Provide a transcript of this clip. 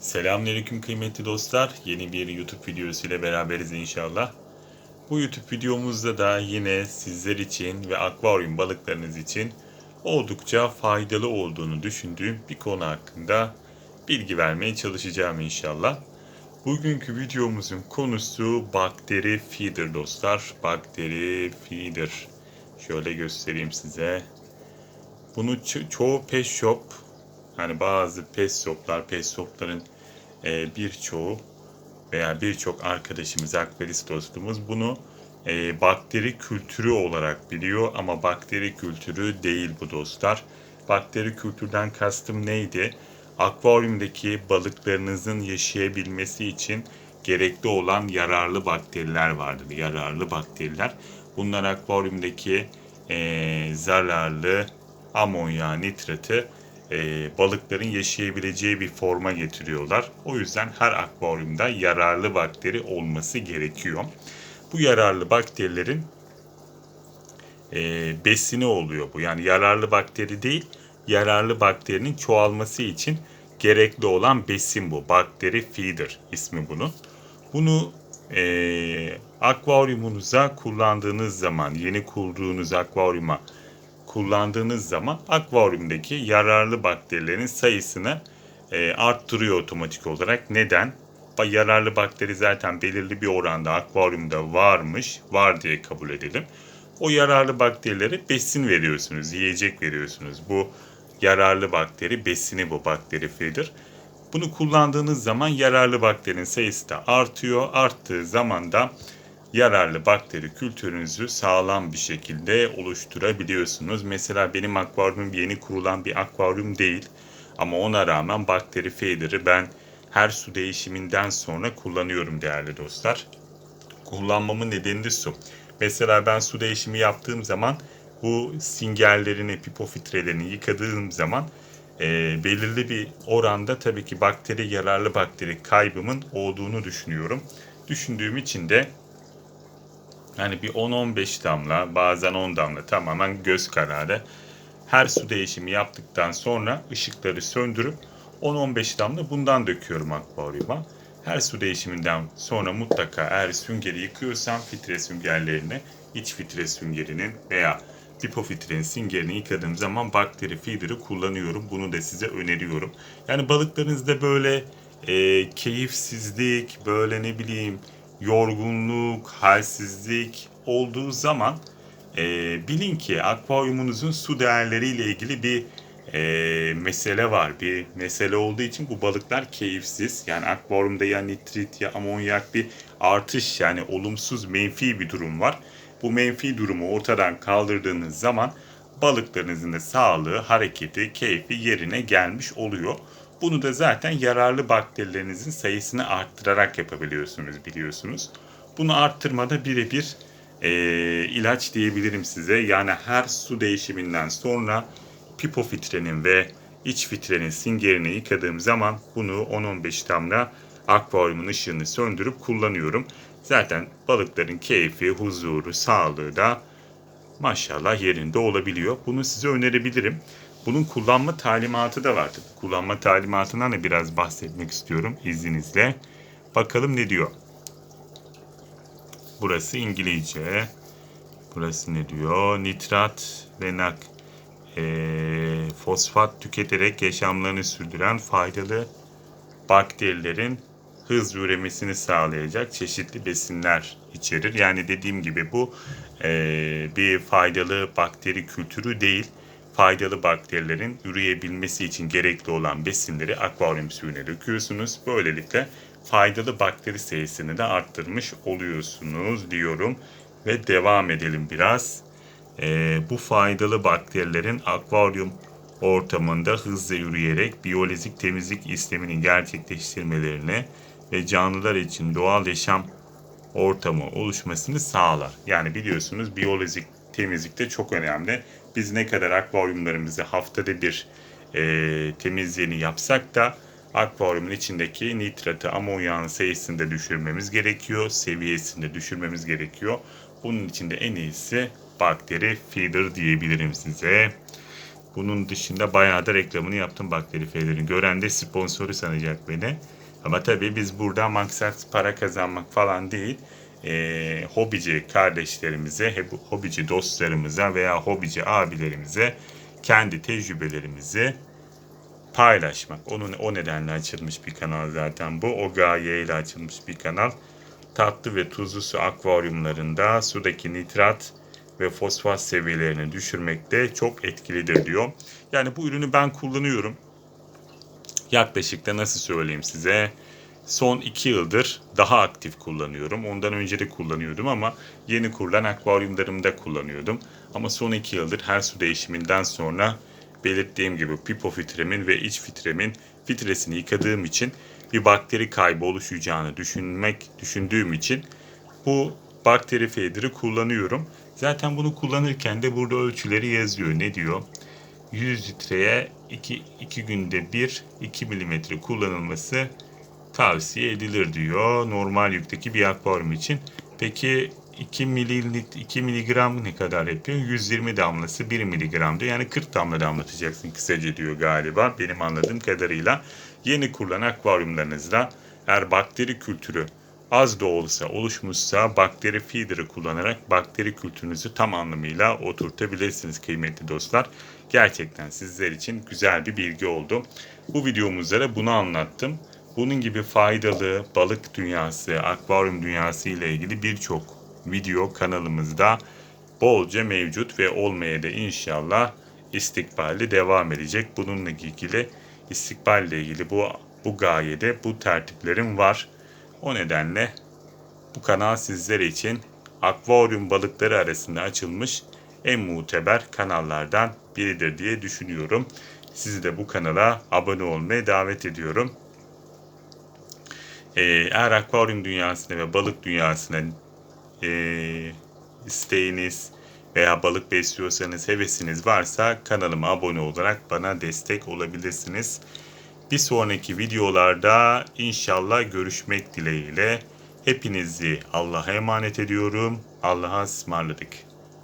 Selamünaleyküm kıymetli dostlar. Yeni bir YouTube videosu ile beraberiz inşallah. Bu YouTube videomuzda da yine sizler için ve akvaryum balıklarınız için oldukça faydalı olduğunu düşündüğüm bir konu hakkında bilgi vermeye çalışacağım inşallah. Bugünkü videomuzun konusu bakteri feeder dostlar. Bakteri feeder. Şöyle göstereyim size. Bunu ço- çoğu pet shop hani bazı pet shoplar, pet shopların e, birçoğu veya birçok arkadaşımız, akvarist dostumuz bunu e, bakteri kültürü olarak biliyor ama bakteri kültürü değil bu dostlar. Bakteri kültürden kastım neydi? Akvaryumdaki balıklarınızın yaşayabilmesi için gerekli olan yararlı bakteriler vardır. Yararlı bakteriler. Bunlar akvaryumdaki e, zararlı amonya nitratı e, balıkların yaşayabileceği bir forma getiriyorlar. O yüzden her akvaryumda yararlı bakteri olması gerekiyor. Bu yararlı bakterilerin e, besini oluyor bu. Yani yararlı bakteri değil, yararlı bakterinin çoğalması için gerekli olan besin bu. Bakteri feeder ismi bunun. Bunu e, akvaryumunuza kullandığınız zaman, yeni kurduğunuz akvaryuma kullandığınız zaman akvaryumdaki yararlı bakterilerin sayısını e, arttırıyor otomatik olarak. Neden? Yararlı bakteri zaten belirli bir oranda akvaryumda varmış, var diye kabul edelim. O yararlı bakterilere besin veriyorsunuz, yiyecek veriyorsunuz. Bu yararlı bakteri besini bu bakteri feeder. Bunu kullandığınız zaman yararlı bakterinin sayısı da artıyor. Arttığı zaman da yararlı bakteri kültürünüzü sağlam bir şekilde oluşturabiliyorsunuz. Mesela benim akvaryumum yeni kurulan bir akvaryum değil. Ama ona rağmen bakteri feeder'ı ben her su değişiminden sonra kullanıyorum değerli dostlar. Kullanmamın nedeni de su. Mesela ben su değişimi yaptığım zaman bu singerlerini, pipofiltrelerini yıkadığım zaman e, belirli bir oranda tabii ki bakteri, yararlı bakteri kaybımın olduğunu düşünüyorum. Düşündüğüm için de yani bir 10-15 damla bazen 10 damla tamamen göz kararı. Her su değişimi yaptıktan sonra ışıkları söndürüp 10-15 damla bundan döküyorum akvaryuma. Her su değişiminden sonra mutlaka eğer süngeri yıkıyorsam filtre süngerlerini, iç filtre süngerinin veya pipofiltrenin süngerini yıkadığım zaman bakteri feeder'ı kullanıyorum. Bunu da size öneriyorum. Yani balıklarınızda böyle e, keyifsizlik, böyle ne bileyim yorgunluk, halsizlik olduğu zaman e, bilin ki akvaryumunuzun su değerleriyle ilgili bir e, mesele var. Bir mesele olduğu için bu balıklar keyifsiz. Yani akvaryumda ya nitrit ya amonyak bir artış yani olumsuz menfi bir durum var. Bu menfi durumu ortadan kaldırdığınız zaman balıklarınızın da sağlığı, hareketi, keyfi yerine gelmiş oluyor. Bunu da zaten yararlı bakterilerinizin sayısını arttırarak yapabiliyorsunuz biliyorsunuz. Bunu arttırmada birebir e, ilaç diyebilirim size. Yani her su değişiminden sonra pipo filtrenin ve iç filtrenin singerini yıkadığım zaman bunu 10-15 damla akvaryumun ışığını söndürüp kullanıyorum. Zaten balıkların keyfi, huzuru, sağlığı da maşallah yerinde olabiliyor. Bunu size önerebilirim. Bunun kullanma talimatı da var. Kullanma talimatından da biraz bahsetmek istiyorum izninizle. Bakalım ne diyor. Burası İngilizce. Burası ne diyor? Nitrat ve nak eee, fosfat tüketerek yaşamlarını sürdüren faydalı bakterilerin hız üremesini sağlayacak çeşitli besinler içerir. Yani dediğim gibi bu eee, bir faydalı bakteri kültürü değil. Faydalı bakterilerin üreyebilmesi için gerekli olan besinleri akvaryum suyuna döküyorsunuz. Böylelikle faydalı bakteri sayısını da arttırmış oluyorsunuz diyorum. Ve devam edelim biraz. Ee, bu faydalı bakterilerin akvaryum ortamında hızla yürüyerek biyolojik temizlik işlemini gerçekleştirmelerine ve canlılar için doğal yaşam ortamı oluşmasını sağlar. Yani biliyorsunuz biyolojik temizlik de çok önemli. Biz ne kadar akvaryumlarımızı haftada bir e, temizliğini yapsak da akvaryumun içindeki nitratı, amonyağın sayısını da düşürmemiz gerekiyor. Seviyesini de düşürmemiz gerekiyor. Bunun için de en iyisi bakteri feeder diyebilirim size. Bunun dışında bayağı da reklamını yaptım bakteri feylerin. Gören de sponsoru sanacak beni. Ama tabii biz burada maksat para kazanmak falan değil. Ee, hobici kardeşlerimize, hep hobici dostlarımıza veya hobici abilerimize kendi tecrübelerimizi paylaşmak. Onun o nedenle açılmış bir kanal zaten bu. O gayeyle açılmış bir kanal. Tatlı ve tuzlu su akvaryumlarında sudaki nitrat ve fosfat seviyelerini düşürmekte çok etkilidir diyor. Yani bu ürünü ben kullanıyorum. Yaklaşık da nasıl söyleyeyim size son 2 yıldır daha aktif kullanıyorum. Ondan önce de kullanıyordum ama yeni kurulan akvaryumlarımda kullanıyordum. Ama son 2 yıldır her su değişiminden sonra belirttiğim gibi pipo filtremin ve iç filtremin filtresini yıkadığım için bir bakteri kaybı oluşacağını düşünmek düşündüğüm için bu bakteri feederi kullanıyorum. Zaten bunu kullanırken de burada ölçüleri yazıyor. Ne diyor? 100 litreye 2, 2 günde 1 2 milimetre kullanılması tavsiye edilir diyor. Normal yükteki bir akvaryum için. Peki 2 mililit 2 miligram ne kadar yapıyor? 120 damlası 1 miligram diyor. Yani 40 damla damlatacaksın kısaca diyor galiba benim anladığım kadarıyla. Yeni kurulan akvaryumlarınızda eğer bakteri kültürü az da olsa oluşmuşsa bakteri feeder'ı kullanarak bakteri kültürünüzü tam anlamıyla oturtabilirsiniz kıymetli dostlar. Gerçekten sizler için güzel bir bilgi oldu. Bu videomuzda da bunu anlattım. Bunun gibi faydalı balık dünyası, akvaryum dünyası ile ilgili birçok video kanalımızda bolca mevcut ve olmaya da inşallah istikbali devam edecek. Bununla ilgili istikballe ilgili bu bu gayede bu tertiplerim var. O nedenle bu kanal sizler için akvaryum balıkları arasında açılmış en muteber kanallardan biridir diye düşünüyorum. Sizi de bu kanala abone olmaya davet ediyorum. Ee, eğer akvaryum dünyasına ve balık dünyasına e, isteğiniz veya balık besliyorsanız hevesiniz varsa kanalıma abone olarak bana destek olabilirsiniz. Bir sonraki videolarda inşallah görüşmek dileğiyle hepinizi Allah'a emanet ediyorum. Allah'a ısmarladık.